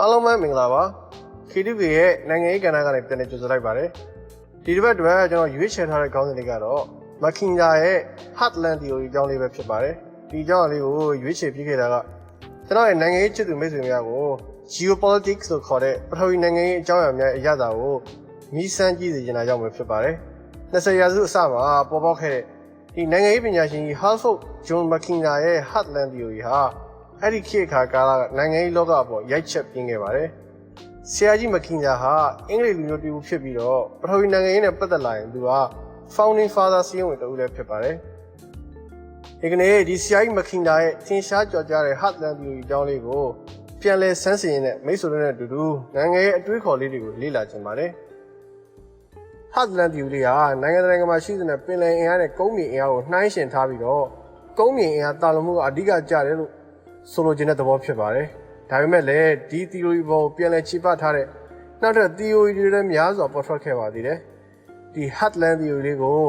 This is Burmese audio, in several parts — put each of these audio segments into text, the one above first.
အားလုံးပဲမင်္ဂလာပါ KTV ရဲ့နိုင်ငံရေးကဏ္ဍကနေပြန်လည်ကြိုဆိုလိုက်ပါတယ်ဒီတစ်ပတ်အတွက်ကျွန်တော်ရွေးချယ်ထားတဲ့ခေါင်းစဉ်လေးကတော့မခင်ဂျာရဲ့ Heartland Theory အကြောင်းလေးပဲဖြစ်ပါတယ်ဒီအကြောင်းလေးကိုရွေးချယ်ပြခဲ့တာကကျွန်တော်ရဲ့နိုင်ငံရေးချစ်သူမိတ်ဆွေများကို geopolitics လို့ခေါ်တဲ့ပထဝီနိုင်ငံရေးအကြောင်းအရာများအရသာကိုမြည်စမ်းကြည့်စေချင်တာကြောင့်ပဲဖြစ်ပါတယ်20ရာစုအစမှာပေါ်ပေါက်ခဲ့တဲ့ဒီနိုင်ငံရေးပညာရှင်ကြီး Halford John McKenna ရဲ့ Heartland Theory ဟာ အဲ့ဒီခေတ်အခါကာလကနိုင်ငံရေးလောကအပေါ်ရိုက်ချက်ပြင်းခဲ့ပါတယ်။ဆရာကြီးမခင်ဂျာဟာအင်္ဂလိပ်လူမျိုးတူဖြစ်ပြီးတော့ပထဝီနိုင်ငံရေးနဲ့ပတ်သက်လာရင်သူက founding father စီရင်ဝင်တူလည်းဖြစ်ပါတယ်။ဒီကနေ့ဒီဆရာကြီးမခင်ဂျာရဲ့သင်ရှားကြော်ကြားတဲ့ Heartland Theory အကြောင်းလေးကိုပြန်လည်ဆန်းစစ်ရင်းနဲ့မိတ်ဆွေတို့နဲ့အတူတူနိုင်ငံရေးအတွေးခေါ်လေးတွေကိုလေ့လာကြပါတယ်။ Heartland Theory ဟာနိုင်ငံတကာမှာရှိတဲ့ပင်လယ်အင်အားနဲ့ကုန်းမြေအင်အားကိုနှိုင်းယှဉ်ထားပြီးတော့ကုန်းမြေအင်အားတာလွန်မှုကအဓိကကျတယ်လို့ ဆိုလိုချင်တဲ့သဘောဖြစ်ပါတယ်။ဒါပေမဲ့လည်းဒီ theory ပေါ်ကိုပြန်လည်ခြေပထားတဲ့နောက်ထပ် theory တွေလည်းများစွာပေါ်ထွက်ခဲ့ပါသေးတယ်။ဒီ Heartland theory လေးကို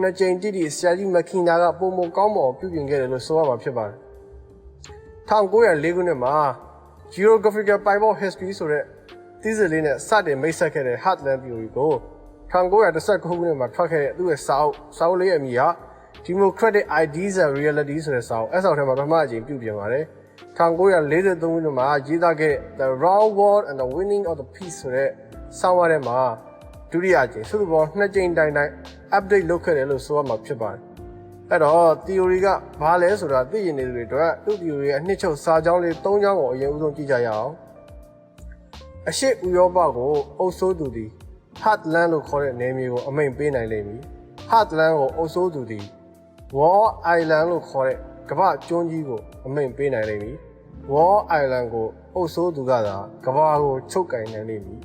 နှစ်ကြိမ်တိတိဆရာကြီးမခင်နာကပုံမကောင်းမွန်ပြုပြင်ခဲ့တယ်လို့ဆိုရမှာဖြစ်ပါတယ်။1904ခုနှစ်မှာ Geographical Bible History ဆိုတဲ့သီးစလေးနဲ့စတင်မိတ်ဆက်ခဲ့တဲ့ Heartland theory ကို1919ခုနှစ်မှာထွက်ခဲ့တဲ့သူ့ရဲ့စာအုပ်စာအုပ်လေးရဲ့အမည်ဟာ Democratic Ideas and Reality ဆိုတဲ့စာအုပ်အဲ့စာအုပ်ထဲမှာပထမအကြိမ်ပြုပြင်ပါတယ်1943ခုနှစ်မှာရေးသားခဲ့တဲ့ The Round World and the Winning of the Peace ဆိုတဲ့စာအုပ်ထဲမှာဒုတိယအကြိမ်စုစုပေါင်းနှစ်ကြိမ်တိုင်တိုင် update လုပ်ခဲ့တယ်လို့ဆိုရမှာဖြစ်ပါတယ်အဲ့တော့ theory ကဘာလဲဆိုတာသိရင်နေသူတွေအတွက်သူ့ theory ရဲ့အနှစ်ချုပ်စာကြောင်းလေး၃ကြောင်းကိုအရင်ဦးဆုံးကြည့်ကြရအောင်အရှိဥရောပကိုအုပ်စိုးသူသည် Heartland လို့ခေါ်တဲ့နယ်မြေကိုအမိန့်ပေးနိုင်လိမ့်မည် Heartland ကိုအုပ်စိုးသူသည် Wall Island လို့ခေါ်တဲ့ကမ္ဘာကျွန်းကြီးကိုအမိန့်ပေးနိုင်လိမ့်မည် Wall Island ကိုအုပ်စိုးသူကသာကမ္ဘာကိုချုပ်ကင်နိုင်လိမ့်မည်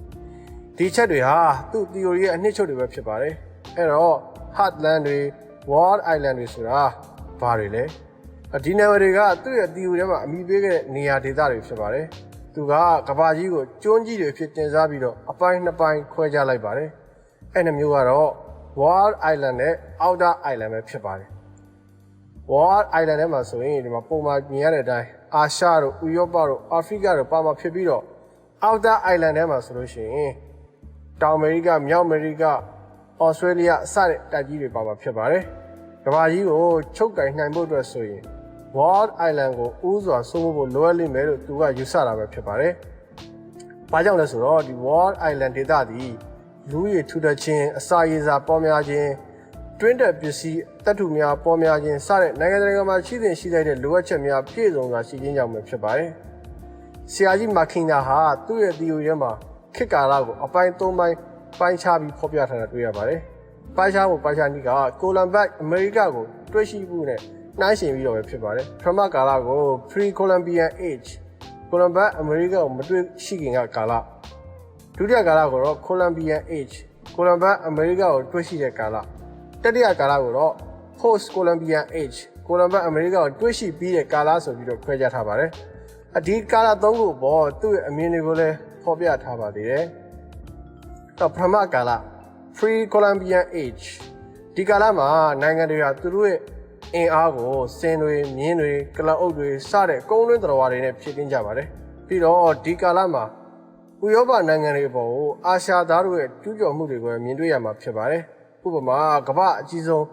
ဒီချက်တွေဟာသူ့ theory ရဲ့အနှစ်ချုပ်တွေပဲဖြစ်ပါတယ်အဲ့တော့ Heartland တွေ Wall Island တွေဆိုတာဘာတွေလဲဒီနာမည်တွေကသူ့ရဲ့ theory ထဲမှာအမိပေးခဲ့တဲ့နေရာဒေသတွေဖြစ်ပါတယ်သူကကဘာကြီးကိုကျွန်းကြီးတွေဖြစ်တင်စားပြီးတော့အပိုင်းနှစ်ပိုင်းခွဲခြားလိုက်ပါတယ်အဲ့နှမျိုးကတော့ Wall Island နဲ့ Outer Island ပဲဖြစ်ပါတယ် Wall Island ထဲမှာဆိုရင်ဒီမှာပုံမှန်မြင်ရတဲ့အတိုင်းအာရှတို့ဥရောပတို့အာဖရိကတို့ပါမှာဖြစ်ပြီးတော့ Outer Island ထဲမှာဆိုလို့ရှိရင်တောင်အမေရိကမြောက်အမေရိကဩစတြေးလျအစတဲ့တိုက်ကြီးတွေပါမှာဖြစ်ပါတယ်ကဘာကြီးကိုချုပ်ကင်နိုင်ဖို့အတွက်ဆိုရင် Wall Island ကိုဥစွာစိုးမိုးဖို့လိုအပ်လိမ့်မယ်လို့သူကယူဆတာပဲဖြစ်ပါတယ်။ဘာကြောင့်လဲဆိုတော့ဒီ Wall Island ဒေသသည်လူရည်ထူထပ်ခြင်းအစာရေစာပေါများခြင်း တွင်းတက်ပစ္စည်းတပ်ထုများပေါများခြင်းစတဲ့နိုင်ငံတကာမှာရှိတဲ့ရှိတဲ့လိုအပ်ချက်များပြည့်စုံစွာရှိခြင်းကြောင့်ပဲဖြစ်ပါတယ်။ဆရာကြီးမာခင်နာဟာသူ့ရဲ့ theory ထဲမှာခေတ်ကာလကိုအပိုင်း၃ပိုင်းပိုင်းခြားပြီးဖော်ပြထားတာတွေ့ရပါတယ်။ပိုင်းခြားဖို့ပိုင်းခြားနည်းကကိုလံဘတ်အမေရိကကိုတွေ့ရှိမှုနဲ့နှိုင်းယှဉ်ပြီးတော့ပဲဖြစ်ပါတယ်ပထမကာလကို pre-columbian age ကိုလံဘတ်အမေရိကကိုမတွေ့ရှိခင်ကကာလဒုတိယကာလကိုတော့ columbian age ကိုလံဘတ်အမေရိကကိုတွေ့ရှိတဲ့ကာလ တတိယကာလကိုတော့ post columbian age ကိုလံဘတ်အမေရိကကိုတွေ့ရှိပြီးတဲ့ကာလဆိုပြီးတော့ခွဲခြားထားပါတယ်အဒီကာလသုံးခုပေါ်သူ့ရဲ့အမြင်တွေကိုလည်းဖော်ပြထားပါသေးတယ်တော့ပထမကာလ pre-columbian age ဒီကာလမှာနိုင်ငံတွေဟာသူတို့ရဲ့အင်အားကိုစင်တွေမြင်းတွေကလအုပ်တွေစတဲ့ကုန်းလွင်းတော်ဝါတွေနဲ့ဖြည့်တင်းကြပါတယ်ပြီးတော့ဒီကာလမှာဥရောပနိုင်ငံတွေပေါ်ကိုအာရှသားတို့ရဲ့ကျူးကျော်မှုတွေကိုမြင်တွေ့ရမှာဖြစ်ပါတယ် ဥပမာကမ္ဘာအကြီးဆုံး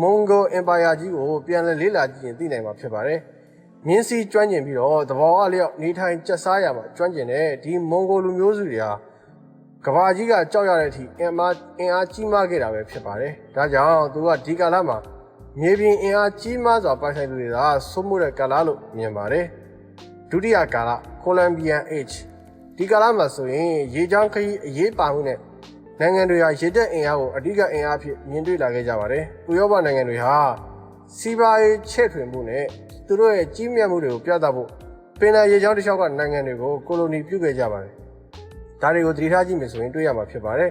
မွန်ဂိုအင်ပါယာကြီးကိုပြန်လည်လေ့လာကြည့်ရင်သိနိုင်မှာဖြစ်ပါတယ်မြင်းစီကျွမ်းကျင်ပြီးတော့သဘောအလျောက်နေထိုင်ကျက်စားရမှာကျွမ်းကျင်တဲ့ဒီမွန်ဂိုလူမျိုးစုတွေဟာကဘာကြီးကကြောက်ရတဲ့အထိအင်အားအင်အားကြီးမားခဲ့တာပဲဖြစ်ပါတယ်။ဒါကြောင့်သူကဒီကာလမှာမြေပြင်အင်အားကြီးမားစွာပိုင်ဆိုင်သူတွေကစိုးမိုးတဲ့ကာလလို့မြင်ပါတယ်ဒုတိယကာလ Columbian Age ဒီကာလမှာဆိုရင်ရေချောင်းခရီးအရေးပါမှုနဲ့ နိုင်ငံတွေဟာရေတက်အင်အားကိုအဓိကအင်အားဖြစ်မြင်တွေ့လာခဲ့ကြပါတယ်ဥရောပနိုင်ငံတွေဟာစီးပွားရေးချဲ့ထွင်မှုနဲ့သူတို့ရဲ့ကြီးမြတ်မှုတွေကိုပြသဖို့ပင်လယ်ရေချောင်းတစ်လျှောက်ကနိုင်ငံတွေကိုကိုလိုနီပြုခဲ့ကြပါတယ်ဒါတွေကိုသတိထားကြည့်မယ်ဆိုရင်တွေ့ရမှာဖြစ်ပါတယ်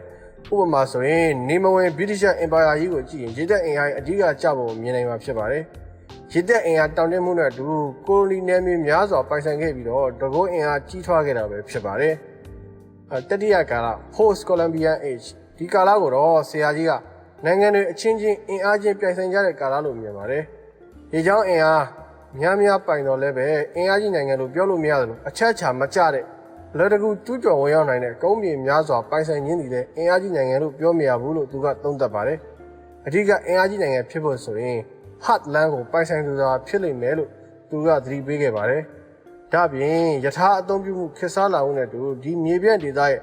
ဥပမာဆိုရင်နေမဝင် British Empire ကြီးကိုကြည့်ရင်ရေတပ်အင်အားအဓိကကျပုံမြင်နိုင်မှာဖြစ်ပါတယ်။ရေတပ်အင်အားတောင်တင်းမှုနဲ့အတူကိုလိုနီနယ်မြေများစွာပိုင်ဆိုင်ခဲ့ပြီးတော့တကုန်းအင်အားကြီးထွားခဲ့တာပဲဖြစ်ပါတယ်။အဲ တတိယကာလ Post Columbian Age ဒီကာလကိုတော့ဆရာကြီးကနိုင်ငံတွေအချင်းချင်းအင်အားချင်းပြိုင်ဆိုင်ကြတဲ့ကာလလို့မြင်ပါတယ်။ဒီကြောင့်အင်အားများများပိုင်တော်လဲပဲအင်အားကြီးနိုင်ငံလို့ပြောလို့မရသလိုအချက်ချာမကျတဲ့လွယ်တကူကျူးကျော်ဝင်ရောက်နိုင်တဲ့ကုန်းမြေများစွာပိုင်ဆိုင်ရင်းတည်တဲ့အင်အားကြီးနိုင်ငံလို့ပြောမရဘူးလို့သူကသုံးသပ်ပါတယ်။အဓိကအင်အားကြီးနိုင်ငံဖြစ်ဖို့ဆိုရင် heartland ကိုပိုင်ဆိုင်သူသာဖြစ်လိမ့်မယ်လို့သူကသတိပေးခဲ့ပါတယ်။ ဒါ့အပြင်ယထာအသုံးပြုမှုခေတ်စားလာမှုနဲ့တူဒီမြေပြန့်ဒေသရဲ့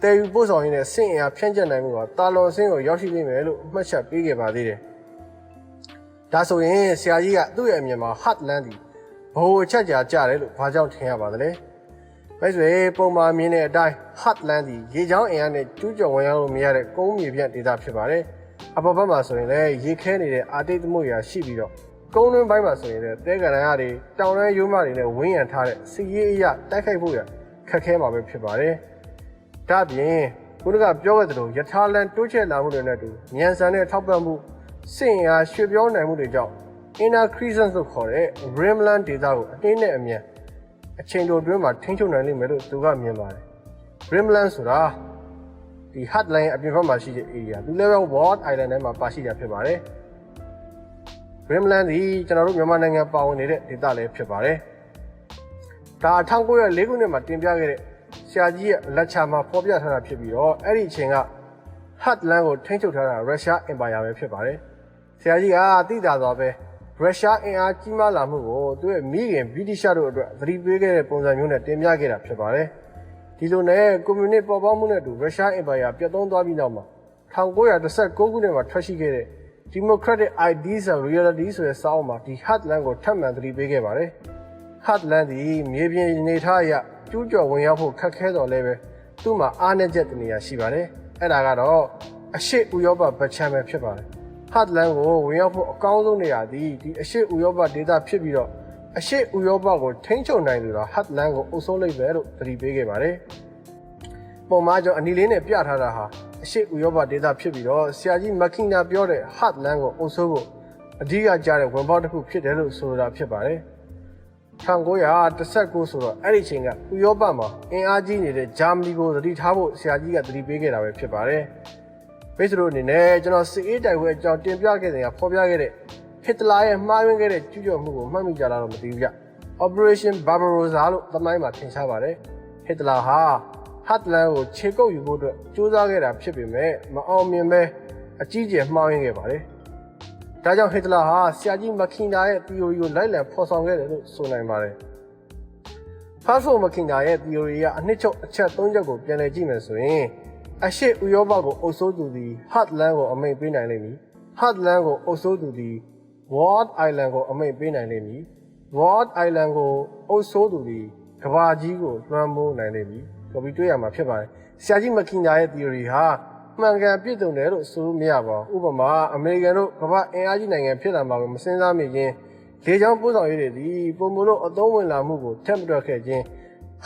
တည်ယူပို့ဆောင်ရင်းနဲ့စင့်အင်အားဖြန့်ကျက်နိုင်မှုဟာတာလွန်စင်းကိုရောက်ရှိနေမယ်လို့မှတ်ချက်ပေးခဲ့ပါသေးတယ်။ဒါဆိုရင်ဆရာကြီးကသူ့ရဲ့အမြင်မှာ heartland ဒီဘိုးအချက်ကြာကြတယ်လို့ဘာကြောင့်ထင်ရပါသလဲ။မိတ်ဆွေပုံမှန်မြင်တဲ့အတိုင်း heartland ဒီရေချောင်းအင်အားနဲ့ကျူးကျော်ဝင်ရောက်လို့မရတဲ့ကုန်းမြေပြန့်ဒေသဖြစ်ပါတယ်။အပေါ်ဘက်မှာဆိုရင်လည်းရေခဲနေတဲ့အာတိတ်သမုတ်ရာရှိပြီးတော့ ကုန်းတွင်းပိုင်းမှာဆိုရင်လည်းတဲကန်ရတွေတောင်ရန်ရိုးမတွေနဲ့ဝင်းရံထားတဲ့စီရေးအရတိုက်ခိုက်ဖို့ရခက်ခဲမှာပဲဖြစ်ပါတယ်။ဒါ့အပြင်ခုနကပြောခဲ့သလိုယထာလန်တိုးချဲ့လာမှုတွေနဲ့အတူမြန်ဆန်တဲ့ထောက်ပံ့မှုစင်အားရွှေ့ပြောင်းနိုင်မှုတွေကြောင့် inner crescent လို့ခေါ်တဲ့ rimland data ကိုအတင်းနဲ့အမြန်အချိန်တိုအတွင်းမှာထိန်းချုပ်နိုင်လိမ့်မယ်လို့သူကမြင်ပါတယ်။ rimland ဆိုတာဒီ heartline အပြင်ဘက်မှာရှိတဲ့ area သူလည်းပဲ Ward Island ထဲမှာပါရှိတာဖြစ်ပါတယ်။ rimland ဒီကျွန်တော်တို့မြန်မာနိုင်ငံပါဝင်နေတဲ့ဒေသလည်းဖြစ်ပါတယ်။ဒါ1904ခုနှစ်မှာတင်ပြခဲ့တဲ့ဆရာကြီးရဲ့လက်ချာမှာဖော်ပြထားတာဖြစ်ပြီးတော့အဲ့ဒီအချိန်က heartland ကိုထိန်းချုပ်ထားတာ Russia Empire ပဲဖြစ်ပါတယ်။ဆရာကြီးကသိတာတော့ပဲရုရှားအင်အားကြီးမားလာမှုကိုသူရဲ့မိခင်ဗြိတိရှတို့အတွက်သတိပေးခဲ့တဲ့ပုံစံမျိုးနဲ့တင်ပြခဲ့တာဖြစ်ပါတယ်။ဒီလိုနဲ့ကွန်မြူနစ်ပေါ်ပေါက်မှုနဲ့အတူရုရှားအင်ပါယာပြတ်သုံးသွားပြီးနောက်မှာ1919ခုနှစ်မှာထွက်ရှိခဲ့တဲ့ Democratic Ideas and Reality ဆိုတဲ့စာအုပ်မှာဒီ Heartland ကိုထပ်မံသတိပေးခဲ့ပါတယ်။ Heartland ဒီမြေပြင်နေထားအရကျူးကျော်ဝင်ရောက်ဖို့ခက်ခဲတော်လဲပဲသူ့မှာအားနည်းချက်တနေရာရှိပါတယ်။အဲ့ဒါကတော့အရှိဥရောပဗချမ်းပဲဖြစ်ပါတယ်။ Heartland ကိုဝင်ရောက်ဖို့အကောင်းဆုံးနေရာသည်ဒီအရှိဥရောပဒေသဖြစ်ပြီးတော့အရှိဥရောပကိုထိန်းချုပ်နိုင်သူတော့ Heartland ကိုအုပ်စိုးလိုက်ပဲလို့သတိပေးခဲ့ပါတယ်။ပုံမှန်ကြောင့်အနီလေးနဲ့ပြထားတာဟာ အရှိဥရောပဒေသဖြစ်ပြီးတော့ဆရာကြီးမက်ကင်နာပြောတဲ့ Heartland ကိုအုပ်စိုးဖို့အဓိကကြားတဲ့ဝင်ပေါက်တစ်ခုဖြစ်တယ်လို့ဆိုတာဖြစ်ပါတယ်။1919ဆိုတော့အဲ့ဒီချိန်ကဥရောပမှာအင်အားကြီးနေတဲ့ဂျာမနီကိုသတိထားဖို့ဆရာကြီးကသတိပေးခဲ့တာပဲဖြစ်ပါတယ်။မိတ်ဆွေတို့အနေနဲ့ကျွန်တော်စစ်အေးတိုက်ပွဲအကြောင်းတင်ပြခဲ့တဲ့ကဖော်ပြခဲ့တဲ့ဟစ်တလာရဲ့မှားယွင်းခဲ့တဲ့ကျူးကျော်မှုကိုမှတ်မိကြလားတော့မသိဘူးဗျ။ Operation Barbarossa လို့သမိုင်းမှာထင်ရှားပါတယ်။ဟစ်တလာဟာ ဟတ်လန်ကိုခြေကုပ်ယူဖို့အတွက်ကြိုးစားခဲ့တာဖြစ်ပေမဲ့မအောင်မြင်ပဲအကြီးကျယ်မှားယွင်းခဲ့ပါတယ်။ဒါကြောင့်ဟစ်တလာဟာဆရာကြီးမခင်နာရဲ့ theory ကိုလိုက်လံဖော်ဆောင်ခဲ့တယ်လို့ဆိုနိုင်ပါတယ်။ Fast မခင်နာရဲ့ theory ကအနှစ်ချုပ်အချက်၃ချက်ကိုပြန်လည်ကြည့်မယ်ဆိုရင်အရှိဥရောပကိုအုပ်စိုးသူသည် Heartland ကိုအမိန့်ပေးနိုင်လိမ့်မည်။ Heartland ကိုအုပ်စိုးသူသည် Ward Island ကိုအမိန့်ပေးနိုင်လိမ့်မည်။ Ward Island ကိုအုပ်စိုးသူသည်ကဘာကြီးကိုလွှမ်းမိုးနိုင်လိမ့်မည်။ ဆိုပြီးတွေ့ရမှာဖြစ်ပါတယ်။ဆရာကြီးမခင်ညာရဲ့ theory ဟာမှန်ကန်ပြည့်စုံတယ်လို့ဆိုလို့မရပါဘူး။ဥပမာအမေရိကန်တို့ကမ္ဘာအင်အားကြီးနိုင်ငံဖြစ်လာမှာကိုမစင်စားမိခြင်းလေကြောင်းပို့ဆောင်ရေးတွေသည်ပုံမလို့အသုံးဝင်လာမှုကိုထက်မတွက်ခဲ့ခြင်း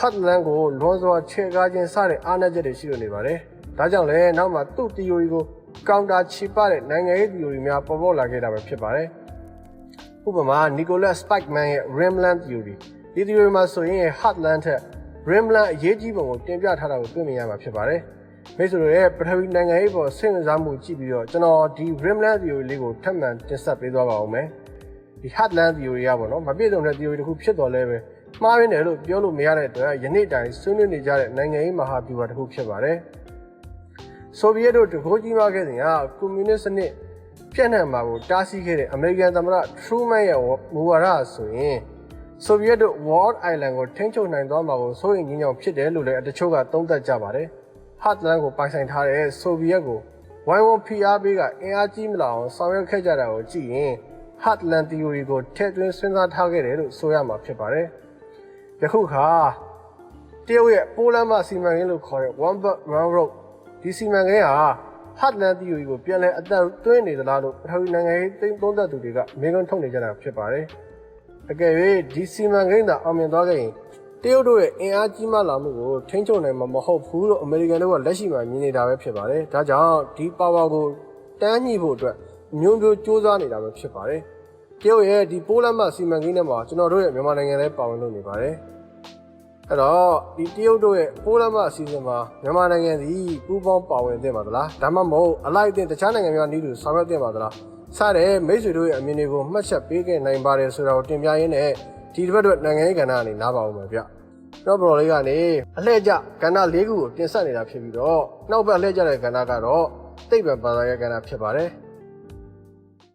Heartland ကိုလွန်စွာချဲ့ကားခြင်းစတဲ့အားနည်းချက်တွေရှိလို့နေပါတယ်။ဒါကြောင့်လည်းနောက်မှာသူ့ theory ကိုကောင်တာချီပတဲ့နိုင်ငံရေး theory များပေါ်ပေါက်လာခဲ့တာပဲဖြစ်ပါတယ်။ဥပမာ Nicholas Spikeman ရဲ့ Rimland theory ဒီ theory မှာဆိုရင် Heartland ထက် Rimland အရေးကြီးပုံကိုတင်ပြထားတာကိုတွေ့မြင်ရမှာဖြစ်ပါတယ်။မိတ်ဆွေတို့ရဲ့ပထဝီနိုင်ငံရေးပေါ်စိတ်ဝင်စားမှုကြည့်ပြီးတော့ကျွန်တော်ဒီ Rimland theory လေးကိုထပ်မံတင်ဆက်ပေးသွားပါဦးမယ်။ဒီ Heartland theory ကပေါ့နော်မပြည့်စုံတဲ့ theory တစ်ခုဖြစ်တော်လဲပဲမှားရင်းတယ်လို့ပြောလို့မရတဲ့အတွက်ယနေ့တိုင်ဆွေးနွေးနေကြတဲ့နိုင်ငံရေးမဟာဗျူဟာတစ်ခုဖြစ်ပါတယ်။ဆိုဗီယက်တို့တကိုးကြီးမားခဲ့စဉ်ကကွန်မြူနစ်စနစ်ပြန့်နှံ့မှာကိုတားဆီးခဲ့တဲ့အမေရိကန်သမ္မတထရူးမန်ရဲ့မူဝါဒဆိုရင် ဆိုဗီယက်တို့ World Island ကိုထိန်းချုပ်နိုင်သွားမှာကိုစိုးရိမ်ကြီးကြောင်ဖြစ်တယ်လို့လည်းအတချို့ကသုံးသပ်ကြပါတယ်။ Heartland ကိုပိုင်ဆိုင်ထားတဲ့ဆိုဗီယက်ကိုဝိုင်းဝန်းဖိအားပေးကအင်အားကြီးမလာအောင်ဆောင်ရွက်ခဲ့ကြတာကိုကြည့်ရင် Heartland theory ကိုထည့်သွင်းစဉ်းစားထားခဲ့တယ်လို့ဆိုရမှာဖြစ်ပါတယ်။ယခုခါတရုတ်ရဲ့ပိုးလမ်းမစီမံကိန်းလို့ခေါ်တဲ့ One Belt One Road ဒီစီမံကိန်းဟာ Heartland theory ကိုပြန်လည်အသက်သွင်းနေသလားလို့ပထဝီနိုင်ငံရေးသိမ်းသုံးသပ်သူတွေကမေးခွန်းထုတ်နေကြတာဖြစ်ပါတယ်။ အကယ်၍ဒီစီမံကိန်းသာအောင်မြင်သွားခဲ့ရင်တရုတ်တို့ရဲ့အင်အားကြီးမားလာမှုကိုထိန်းချုပ်နိုင်မှာမဟုတ်ဘူးလို့အမေရိကန်တို့ကလက်ရှိမှာမြင်နေတာပဲဖြစ်ပါတယ်။ဒါကြောင့်ဒီ power ကိုတန်းညှိဖို့အတွက်မျိုးမျိုးစူးစမ်းနေတာပဲဖြစ်ပါတယ်။တရုတ်ရဲ့ဒီပိုးလမ်းမစီမံကိန်းထဲမှာကျွန်တော်တို့ရဲ့မြန်မာနိုင်ငံလည်းပါဝင်လို့နေပါတယ်။အဲ့တော့ဒီတရုတ်တို့ရဲ့ပိုးလမ်းမအစီအစဉ်မှာမြန်မာနိုင်ငံဒီပူးပေါင်းပါဝင်သင့်ပါသလားဒါမှမဟုတ်အလိုက်အသင့်တခြားနိုင်ငံများနည်းတူဆောင်ရွက်သင့်ပါသလား စတဲ့မိတ်ဆွေတို့ရဲ့အမြင်တွေကိုမှတ်ချက်ပေးခဲ့နိုင်ပါတယ်ဆိုတာကိုတင်ပြရင်းနဲ့ဒီတစ်ပတ်တော့နိုင်ငံရေးကဏ္ဍကနေနားပါအောင်မယ်ဗျကျွန်တော်ဘရော်လေးကနေအလှည့်ကျကဏ္ဍ၄ခုကိုတင်ဆက်နေတာဖြစ်ပြီးတော့နောက်ဘက်အလှည့်ကျတဲ့ကဏ္ဍကတော့သိပ္ပံဘာသာရေးကဏ္ဍဖြစ်ပါတယ်